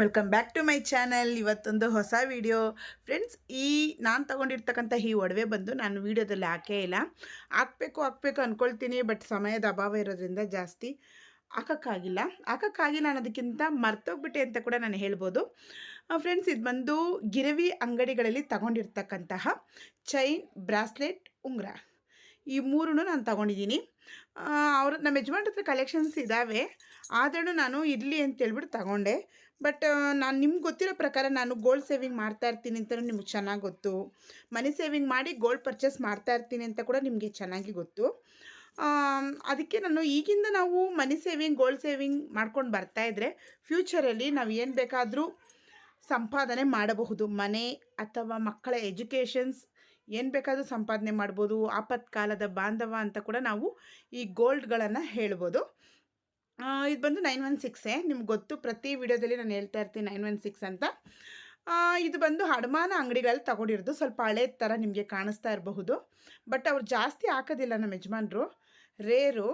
Welcome back to my channel ಇವತ್ತೊಂದು ಹೊಸ video friends ಈ ನಾನು ತೊಗೊಂಡಿರ್ತಕ್ಕಂಥ ಈ ಒಡವೆ ಬಂದು ನಾನು ವಿಡಿಯೋದಲ್ಲಿ ಹಾಕೇ ಇಲ್ಲ. ಹಾಕಬೇಕು ಹಾಕಬೇಕು ಅಂದ್ಕೊಳ್ತೀನಿ ಬಟ್ ಸಮಯದ ಅಭಾವ ಇರೋದ್ರಿಂದ ಜಾಸ್ತಿ ಹಾಕೋಕ್ಕಾಗಿಲ್ಲ. ಹಾಕೋಕ್ಕಾಗಿಲ್ಲ ಅನ್ನೋದಕ್ಕಿಂತ ಮರ್ತೋಗ್ಬಿಟ್ಟೆ ಅಂತ ಕೂಡ ನಾನು ಹೇಳ್ಬೋದು. ಫ್ರೆಂಡ್ಸ್ ಇದು ಬಂದು ಗಿರವಿ ಅಂಗಡಿಗಳಲ್ಲಿ ತಗೊಂಡಿರ್ತಕ್ಕಂತಹ ಚೈನ್ ಬ್ರಾಸ್ಲೆಟ್ ಉಂಗುರ. ಈ ಮೂರೂ ನಾನು ತಗೊಂಡಿದ್ದೀನಿ. ಅವರು ನಮ್ಮ ಯಜಮಾನ್ರ ಹತ್ರ ಕಲೆಕ್ಷನ್ಸ್ ಇದ್ದಾವೆ ಆದ್ರೂ ನಾನು ಇರಲಿ ಅಂತೇಳ್ಬಿಟ್ಟು ತಗೊಂಡೆ. ಬಟ್ ನಾನು ನಿಮ್ಗೆ ಗೊತ್ತಿರೋ ಪ್ರಕಾರ ನಾನು ಗೋಲ್ಡ್ ಸೇವಿಂಗ್ ಮಾಡ್ತಾ ಇರ್ತೀನಿ ಅಂತಲೂ ನಿಮ್ಗೆ ಚೆನ್ನಾಗಿ ಗೊತ್ತು. ಮನಿ ಸೇವಿಂಗ್ ಮಾಡಿ ಗೋಲ್ಡ್ ಪರ್ಚೇಸ್ ಮಾಡ್ತಾ ಇರ್ತೀನಿ ಅಂತ ಕೂಡ ನಿಮಗೆ ಚೆನ್ನಾಗಿ ಗೊತ್ತು. ಅದಕ್ಕೆ ನಾನು ಈಗಿಂದ ನಾವು ಮನಿ ಸೇವಿಂಗ್ ಗೋಲ್ಡ್ ಸೇವಿಂಗ್ ಮಾಡ್ಕೊಂಡು ಬರ್ತಾ ಇದ್ದರೆ ಫ್ಯೂಚರಲ್ಲಿ ನಾವು ಏನು ಬೇಕಾದರೂ ಸಂಪಾದನೆ ಮಾಡಬಹುದು. ಮನೆ ಅಥವಾ ಮಕ್ಕಳ ಎಜುಕೇಷನ್ಸ್ ಏನು ಬೇಕಾದರೂ ಸಂಪಾದನೆ ಮಾಡ್ಬೋದು, ಆಪತ್ಕಾಲದ ಬಾಂಧವ ಅಂತ ಕೂಡ ನಾವು ಈ ಗೋಲ್ಡ್ಗಳನ್ನು ಹೇಳ್ಬೋದು. ಇದು ಬಂದು ನೈನ್ ಒನ್ ಸಿಕ್ಸೇ ನಿಮ್ಗೆ ಗೊತ್ತು, ಪ್ರತಿ ವಿಡಿಯೋದಲ್ಲಿ ನಾನು ಹೇಳ್ತಾ ಇರ್ತೀನಿ ನೈನ್ ಒನ್ ಸಿಕ್ಸ್ ಅಂತ. ಇದು ಬಂದು ಅಡಮಾನ ಅಂಗಡಿಗಳಲ್ಲಿ ತಗೊಂಡಿರೋದು, ಸ್ವಲ್ಪ ಹಳೆ ಥರ ನಿಮಗೆ ಕಾಣಿಸ್ತಾ ಇರಬಹುದು. ಬಟ್ ಅವ್ರು ಜಾಸ್ತಿ ಹಾಕೋದಿಲ್ಲ ನಮ್ಮ ಯಜಮಾನ್ರು. ರೇರು,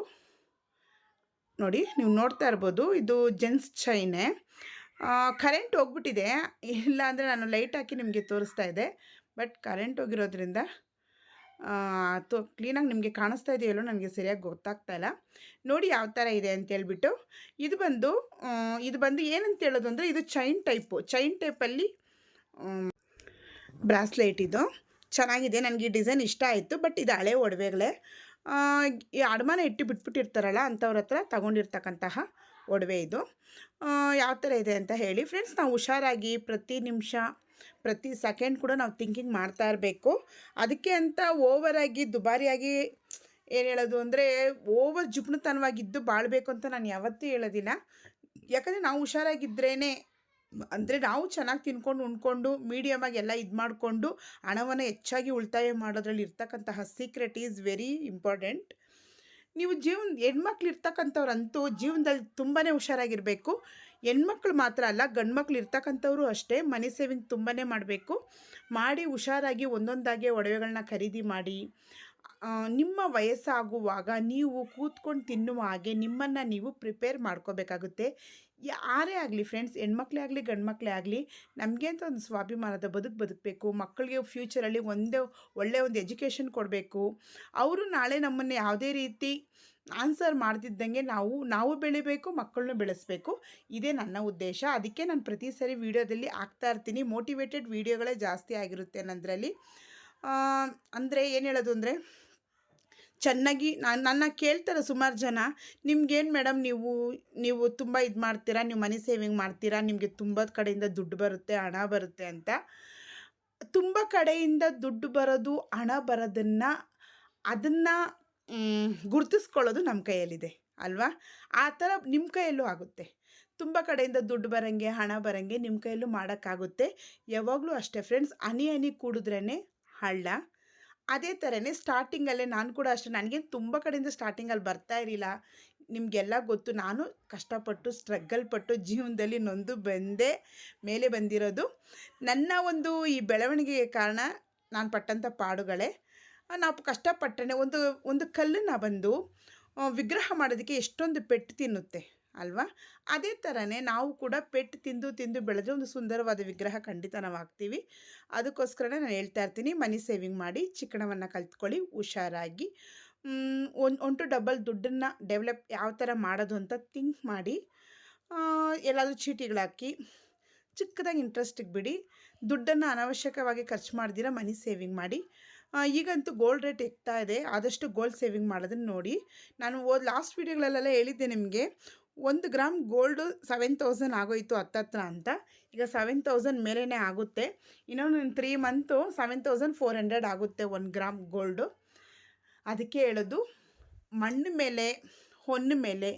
ನೋಡಿ ನೀವು ನೋಡ್ತಾ ಇರ್ಬೋದು, ಇದು ಜೆನ್ಸ್ ಚೈನೆ. ಕರೆಂಟ್ ಹೋಗ್ಬಿಟ್ಟಿದೆ. ಇಲ್ಲ ಅಂದರೆ ನಾನು ಲೈಟ್ ಹಾಕಿ ನಿಮಗೆ ತೋರಿಸ್ತಾ ಇದ್ದೆ. ಬಟ್ ಕರೆಂಟ್ ಹೋಗಿರೋದ್ರಿಂದ ತೋ, ಕ್ಲೀನಾಗಿ ನಿಮಗೆ ಕಾಣಿಸ್ತಾ ಇದೆಯಲ್ಲೋ ನನಗೆ ಸರಿಯಾಗಿ ಗೊತ್ತಾಗ್ತಾ ಇಲ್ಲ. ನೋಡಿ ಯಾವ ಥರ ಇದೆ ಅಂತ ಹೇಳ್ಬಿಟ್ಟು, ಇದು ಬಂದು ಇದು ಬಂದು ಏನಂತ ಹೇಳೋದು ಅಂದರೆ ಇದು ಚೈನ್ ಟೈಪು. ಚೈನ್ ಟೈಪಲ್ಲಿ ಬ್ರಾಸ್ಲೈಟ್ ಇದು. ಚೆನ್ನಾಗಿದೆ, ನನಗೆ ಈ ಡಿಸೈನ್ ಇಷ್ಟ ಆಯಿತು, ಬಟ್ ಇದು ಹಳೆ ಒಡವೆಗಳೇ. ಈ ಅಡಮಾನ ಇಟ್ಟು ಬಿಟ್ಬಿಟ್ಟಿರ್ತಾರಲ್ಲ ಅಂಥವ್ರ ಹತ್ರ ತಗೊಂಡಿರ್ತಕ್ಕಂತಹ ಒಡವೆ ಇದು. ಯಾವ ಥರ ಇದೆ ಅಂತ ಹೇಳಿ. ಫ್ರೆಂಡ್ಸ್, ನಾವು ಹುಷಾರಾಗಿ ಪ್ರತಿ ನಿಮಿಷ ಪ್ರತಿ ಸೆಕೆಂಡ್ ಕೂಡ ನಾವು ಥಿಂಕಿಂಗ್ ಮಾಡ್ತಾ ಇರಬೇಕು. ಅದಕ್ಕೆ ಅಂತ ಓವರಾಗಿ ದುಬಾರಿಯಾಗಿ ಏನು ಹೇಳೋದು ಅಂದರೆ ಓವರ್ ಜುಪ್ನತನವಾಗಿದ್ದು ಬಾಳಬೇಕು ಅಂತ ನಾನು ಯಾವತ್ತೂ ಹೇಳೋದಿಲ್ಲ. ಯಾಕಂದರೆ ನಾವು ಹುಷಾರಾಗಿದ್ರೇ ಅಂದರೆ ನಾವು ಚೆನ್ನಾಗಿ ತಿನ್ಕೊಂಡು, ಉಣ್ಕೊಂಡು ಮೀಡಿಯಮಾಗಿ ಎಲ್ಲ ಇದು ಮಾಡಿಕೊಂಡು ಹಣವನ್ನು ಹೆಚ್ಚಾಗಿ ಉಳಿತಾಯ ಮಾಡೋದ್ರಲ್ಲಿ ಇರ್ತಕ್ಕಂತಹ ಸೀಕ್ರೆಟ್ ಈಸ್ ವೆರಿ ಇಂಪಾರ್ಟೆಂಟ್ ನೀವು ಜೀವನ, ಹೆಣ್ಮಕ್ಳು ಇರ್ತಕ್ಕಂಥವ್ರಂತೂ ಜೀವನದಲ್ಲಿ ತುಂಬಾ ಹುಷಾರಾಗಿರಬೇಕು. ಹೆಣ್ಮಕ್ಳು ಮಾತ್ರ ಅಲ್ಲ, ಗಂಡ್ಮಕ್ಳು ಇರ್ತಕ್ಕಂಥವ್ರು ಅಷ್ಟೇ ಮನಿ ಸೇವಿಂಗ್ ತುಂಬಾ ಮಾಡಬೇಕು. ಮಾಡಿ ಹುಷಾರಾಗಿ ಒಂದೊಂದಾಗೆ ಒಡವೆಗಳನ್ನ ಖರೀದಿ ಮಾಡಿ ನಿಮ್ಮ ವಯಸ್ಸಾಗುವಾಗ ನೀವು ಕೂತ್ಕೊಂಡು ತಿನ್ನುವ ಹಾಗೆ ನಿಮ್ಮನ್ನು ನೀವು ಪ್ರಿಪೇರ್ ಮಾಡ್ಕೋಬೇಕಾಗುತ್ತೆ. ಯಾರೇ ಆಗಲಿ ಫ್ರೆಂಡ್ಸ್, ಹೆಣ್ಮಕ್ಳೇ ಆಗಲಿ, ಗಂಡ್ಮಕ್ಳೇ ಆಗಲಿ, ನಮಗೆ ಅಂತ ಒಂದು ಸ್ವಾಭಿಮಾನದ ಬದುಕು ಬದುಕಬೇಕು. ಮಕ್ಕಳಿಗೆ ಫ್ಯೂಚರಲ್ಲಿ ಒಂದೇ ಒಳ್ಳೆಯ ಒಂದು ಎಜುಕೇಷನ್ ಕೊಡಬೇಕು. ಅವರು ನಾಳೆ ನಮ್ಮನ್ನು ಯಾವುದೇ ರೀತಿ ಆನ್ಸರ್ ಮಾಡ್ತಿದ್ದಂಗೆ ನಾವು ನಾವು ಬೆಳಿಬೇಕು, ಮಕ್ಕಳನ್ನು ಬೆಳೆಸಬೇಕು. ಇದೇ ನನ್ನ ಉದ್ದೇಶ. ಅದಕ್ಕೆ ನಾನು ಪ್ರತಿ ಸರಿ ವೀಡಿಯೋದಲ್ಲಿ ಆಗ್ತಾ ಇರ್ತೀನಿ. ಮೋಟಿವೇಟೆಡ್ ವೀಡಿಯೋಗಳೇ ಜಾಸ್ತಿ ಆಗಿರುತ್ತೆ ನನ್ನದರಲ್ಲಿ ಅಂದರೆ ಏನು ಹೇಳೋದು ಅಂದರೆ ಚೆನ್ನಾಗಿ ನಾನು, ನನ್ನ ಕೇಳ್ತಾರೆ ಸುಮಾರು ಜನ, ನಿಮ್ಗೇನು ಮೇಡಮ್ ನೀವು ನೀವು ತುಂಬ ಇದು ಮಾಡ್ತೀರಾ, ನೀವು ಮನಿ ಸೇವಿಂಗ್ ಮಾಡ್ತೀರಾ, ನಿಮಗೆ ತುಂಬ ಕಡೆಯಿಂದ ದುಡ್ಡು ಬರುತ್ತೆ, ಹಣ ಬರುತ್ತೆ ಅಂತ. ತುಂಬ ಕಡೆಯಿಂದ ದುಡ್ಡು ಬರೋದು, ಹಣ ಬರೋದನ್ನು, ಅದನ್ನು ಗುರುತಿಸ್ಕೊಳ್ಳೋದು ನಮ್ಮ ಕೈಯಲ್ಲಿದೆ, ಅಲ್ವಾ? ಆ ಥರ ನಿಮ್ಮ ಕೈಯಲ್ಲೂ ಆಗುತ್ತೆ. ತುಂಬ ಕಡೆಯಿಂದ ದುಡ್ಡು ಬರೋಂಗೆ, ಹಣ ಬರೋಂಗೆ ನಿಮ್ಮ ಕೈಯಲ್ಲೂ ಮಾಡೋಕ್ಕಾಗುತ್ತೆ. ಯಾವಾಗಲೂ ಅಷ್ಟೇ, ಫ್ರೆಂಡ್ಸ್, ಹನಿ ಹನಿ ಕೂಡಿದ್ರೇ ಹಳ್ಳ. ಅದೇ ಥರನೇ ಸ್ಟಾರ್ಟಿಂಗಲ್ಲೇ ನಾನು ಕೂಡ ಅಷ್ಟೇ, ನನಗೇನು ತುಂಬ ಕಡೆಯಿಂದ ಸ್ಟಾರ್ಟಿಂಗಲ್ಲಿ ಬರ್ತಾ ಇರಲಿಲ್ಲ. ನಿಮಗೆಲ್ಲ ಗೊತ್ತು, ನಾನು ಕಷ್ಟಪಟ್ಟು ಸ್ಟ್ರಗಲ್ ಪಟ್ಟು ಜೀವನದಲ್ಲಿ ನೊಂದು ಬಂದೇ, ಮೇಲೆ ಬಂದಿರೋದು. ನನ್ನ ಒಂದು ಈ ಬೆಳವಣಿಗೆಗೆ ಕಾರಣ ನಾನು ಪಟ್ಟಂಥ ಪಾಡುಗಳೇ. ನಾವು ಕಷ್ಟಪಟ್ಟರೆ ಒಂದು ಒಂದು ಕಲ್ಲನ್ನು ಬಂದು ವಿಗ್ರಹ ಮಾಡೋದಕ್ಕೆ ಎಷ್ಟೊಂದು ಪೆಟ್ಟು ತಿನ್ನುತ್ತೆ. ಅಲ್ವಾ? ಅದೇ ಥರನೇ ನಾವು ಕೂಡ ಪೆಟ್ಟು ತಿಂದು ತಿಂದು ಬೆಳೆದ್ರೆ ಒಂದು ಸುಂದರವಾದ ವಿಗ್ರಹ ಖಂಡಿತ ನಾವು ಹಾಕ್ತೀವಿ. ಅದಕ್ಕೋಸ್ಕರನೇ ನಾನು ಹೇಳ್ತಾ ಇರ್ತೀನಿ, ಮನಿ ಸೇವಿಂಗ್ ಮಾಡಿ ಚಿಕ್ಕಣವನ್ನು ಕಲ್ತ್ಕೊಳ್ಳಿ, ಹುಷಾರಾಗಿ. ಒಂದು ಒನ್ ಟು ಡಬಲ್ ದುಡ್ಡನ್ನು ಡೆವಲಪ್ ಯಾವ ಥರ ಮಾಡೋದು ಅಂತ ಥಿಂಕ್ ಮಾಡಿ. ಎಲ್ಲಾದರೂ ಚೀಟಿಗಳಾಕಿ ಚಿಕ್ಕದಾಗಿ ಇಂಟ್ರೆಸ್ಟಿಗೆ ಬಿಡಿ. ದುಡ್ಡನ್ನು ಅನವಶ್ಯಕವಾಗಿ ಖರ್ಚು ಮಾಡ್ದಿರ ಮನಿ ಸೇವಿಂಗ್ ಮಾಡಿ. ಈಗಂತೂ ಗೋಲ್ಡ್ ರೇಟ್ ಎಕ್ತಾ ಇದೆ. ಆದಷ್ಟು ಗೋಲ್ಡ್ ಸೇವಿಂಗ್ ಮಾಡೋದನ್ನು ನೋಡಿ. ನಾನು ಓದ್, ಲಾಸ್ಟ್ ವೀಡಿಯೋಗಳಲ್ಲೆಲ್ಲ ಹೇಳಿದ್ದೆ ನಿಮಗೆ. ಒಂದು ಗ್ರಾಮ್ ಗೋಲ್ಡು ಸೆವೆನ್ ತೌಸಂಡ್ ಆಗೋಯಿತು ಹತ್ತತ್ರ ಅಂತ. ಈಗ ಸೆವೆನ್ ತೌಸಂಡ್ ಮೇಲೇ ಆಗುತ್ತೆ. ಇನ್ನೊಂದು three month seven thousand four hundred ಆಗುತ್ತೆ ಒಂದು ಗ್ರಾಮ್ ಗೋಲ್ಡು. ಅದಕ್ಕೆ ಹೇಳೋದು, ಮಣ್ಣು ಮೇಲೆ ಹೊನ್ನ ಮೇಲೆ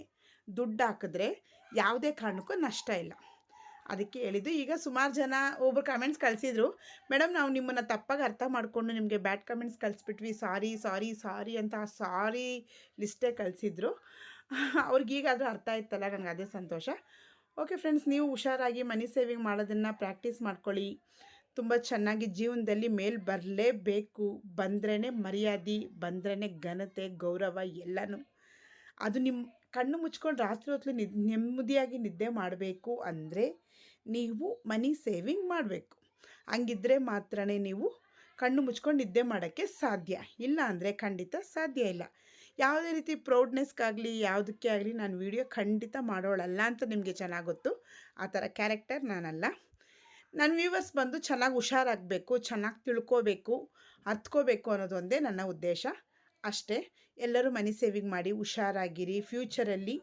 ದುಡ್ಡು ಹಾಕಿದ್ರೆ ಯಾವುದೇ ಕಾರಣಕ್ಕೂ ನಷ್ಟ ಇಲ್ಲ. ಅದಕ್ಕೆ ಹೇಳಿದ್ದು, ಈಗ ಸುಮಾರು ಜನ ಒಬ್ಬರು ಕಮೆಂಟ್ಸ್ ಕಳಿಸಿದ್ರು ಮೇಡಮ್ ನಾವು ನಿಮ್ಮನ್ನು ತಪ್ಪಾಗಿ ಅರ್ಥ ಮಾಡಿಕೊಂಡು ನಿಮಗೆ ಬ್ಯಾಡ್ ಕಮೆಂಟ್ಸ್ ಕಳಿಸ್ಬಿಟ್ವಿ. ಸಾರಿ ಸಾರಿ ಸಾರಿ ಅಂತ ಸಾರಿ ಲಿಸ್ಟೇ ಕಳಿಸಿದ್ರು. ಅವ್ರಿಗೀಗಾದರೂ ಅರ್ಥ ಆಯ್ತಲ್ಲ ನನಗೆ ಅದೇ ಸಂತೋಷ. ಓಕೆ ಫ್ರೆಂಡ್ಸ್ ನೀವು ಹುಷಾರಾಗಿ ಮನಿ ಸೇವಿಂಗ್ ಮಾಡೋದನ್ನು ಪ್ರಾಕ್ಟೀಸ್ ಮಾಡ್ಕೊಳ್ಳಿ. ತುಂಬ ಚೆನ್ನಾಗಿ ಜೀವನದಲ್ಲಿ ಮೇಲ್ ಬರಲೇಬೇಕು. ಬಂದ್ರೇ ಮರ್ಯಾದೆ ಬಂದ್ರೇ ಘನತೆ, ಗೌರವ ಎಲ್ಲನೂ. ಅದು ನಿಮ್ಮ ಕಣ್ಣು ಮುಚ್ಕೊಂಡು ರಾತ್ರಿ ಹೊತ್ತು ನಿದ್ ನೆಮ್ಮದಿಯಾಗಿ ನಿದ್ದೆ ಮಾಡಬೇಕು ಅಂದರೆ ನೀವು ಮನಿ ಸೇವಿಂಗ್ ಮಾಡಬೇಕು. ಹಂಗಿದ್ರೆ ಮಾತ್ರನೇ ನೀವು ಕಣ್ಣು ಮುಚ್ಕೊಂಡು ನಿದ್ದೆ ಮಾಡೋಕ್ಕೆ ಸಾಧ್ಯ. ಇಲ್ಲ ಅಂದರೆ ಖಂಡಿತ ಸಾಧ್ಯ ಇಲ್ಲ. ಯಾವುದೇ ರೀತಿ ಪ್ರೌಡ್ನೆಸ್ಗಾಗಲಿ ಯಾವುದಕ್ಕೆ ಆಗಲಿ ನಾನು ವಿಡಿಯೋ ಖಂಡಿತ ಮಾಡೋಳಲ್ಲ ಅಂತ ನಿಮಗೆ ಚೆನ್ನಾಗಿ ಗೊತ್ತು ಆ ಥರ ಕ್ಯಾರೆಕ್ಟರ್ ನಾನಲ್ಲ. ನನ್ನ ವ್ಯೂವರ್ಸ್ ಬಂದು ಚೆನ್ನಾಗಿ ಹುಷಾರಾಗಬೇಕು, ಚೆನ್ನಾಗಿ ತಿಳ್ಕೋಬೇಕು ಅರ್ತ್ಕೋಬೇಕು ಅನ್ನೋದೊಂದೇ ನನ್ನ ಉದ್ದೇಶ. ಅಷ್ಟೇ, ಎಲ್ಲರೂ ಮನಿ ಸೇವಿಂಗ್ ಮಾಡಿ ಹುಷಾರಾಗಿರಿ, ಫ್ಯೂಚರಲ್ಲಿ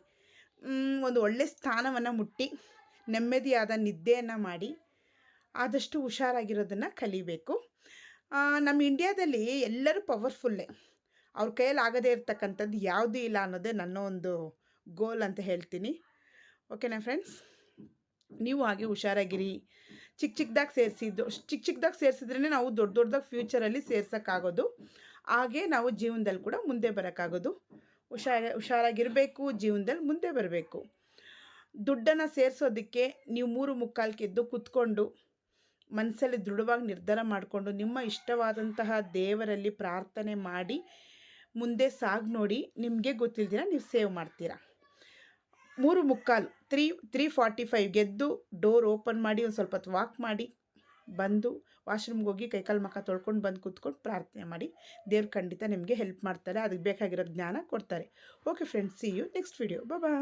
ಒಂದು ಒಳ್ಳೆ ಸ್ಥಾನವನ್ನು ಮುಟ್ಟಿ, ನೆಮ್ಮದಿಯಾದ ನಿದ್ದೆಯನ್ನು ಮಾಡಿ, ಆದಷ್ಟು ಹುಷಾರಾಗಿರೋದನ್ನು ಕಲಿಬೇಕು. ನಮ್ಮ ಇಂಡಿಯಾದಲ್ಲಿ ಎಲ್ಲರೂ ಪವರ್ಫುಲ್ಲೇ. ಅವ್ರ ಕೈಯಲ್ಲಿ ಆಗದೇ ಇರ್ತಕ್ಕಂಥದ್ದು ಯಾವುದೂ ಇಲ್ಲ ಅನ್ನೋದೇ ನನ್ನ ಒಂದು ಗೋಲ್ ಅಂತ ಹೇಳ್ತೀನಿ. ಓಕೆನಾ ಫ್ರೆಂಡ್ಸ್ ನೀವು ಹಾಗೆ ಹುಷಾರಾಗಿರಿ. ಚಿಕ್ಕ ಚಿಕ್ಕದಾಗಿ ಸೇರಿಸಿದ್ದು, ಚಿಕ್ಕ ಚಿಕ್ಕದಾಗಿ ಸೇರಿಸಿದ್ರೇ ನಾವು ದೊಡ್ಡ ದೊಡ್ಡದಾಗಿ ಫ್ಯೂಚರಲ್ಲಿ ಸೇರ್ಸೋಕ್ಕಾಗೋದು. ಹಾಗೆ ನಾವು ಜೀವನದಲ್ಲಿ ಕೂಡ ಮುಂದೆ ಬರೋಕ್ಕಾಗೋದು. ಹುಷಾರ, ಹುಷಾರಾಗಿರಬೇಕು, ಜೀವನದಲ್ಲಿ ಮುಂದೆ ಬರಬೇಕು. ದುಡ್ಡನ್ನು ಸೇರಿಸೋದಕ್ಕೆ ನೀವು ಮೂರು ಮುಕ್ಕಾಲು ಕುತ್ಕೊಂಡು ಕೂತ್ಕೊಂಡು ಮನಸ್ಸಲ್ಲಿ ದೃಢವಾಗಿ ನಿರ್ಧಾರ ಮಾಡಿಕೊಂಡು, ನಿಮ್ಮ ಇಷ್ಟವಾದಂತಹ ದೇವರಲ್ಲಿ ಪ್ರಾರ್ಥನೆ ಮಾಡಿ ಮುಂದೆ ಸಾಗ್ ನೋಡಿ ನಿಮಗೆ ಗೊತ್ತಿಲ್ದಿರ ನೀವು ಸೇವ್ ಮಾಡ್ತೀರಾ. ಮೂರು ಮುಕ್ಕಾಲು, ತ್ರೀ ತ್ರೀ ಫಾರ್ಟಿ ಫೈವ್ ಗೆದ್ದು ಡೋರ್ ಓಪನ್ ಮಾಡಿ, ಒಂದು ಸ್ವಲ್ಪ ಹೊತ್ತು ವಾಕ್ ಮಾಡಿ, ಬಂದು ವಾಶ್ರೂಮ್ಗೆ ಹೋಗಿ ಕೈಕಾಲು ಮುಖ ತೊಳ್ಕೊಂಡು ಬಂದು ಕೂತ್ಕೊಂಡು ಪ್ರಾರ್ಥನೆ ಮಾಡಿ, ದೇವ್ರು ಖಂಡಿತ ನಿಮಗೆ ಹೆಲ್ಪ್ ಮಾಡ್ತಾರೆ ಅದಕ್ಕೆ ಬೇಕಾಗಿರೋ ಜ್ಞಾನ ಕೊಡ್ತಾರೆ. Okay friends see you next video bye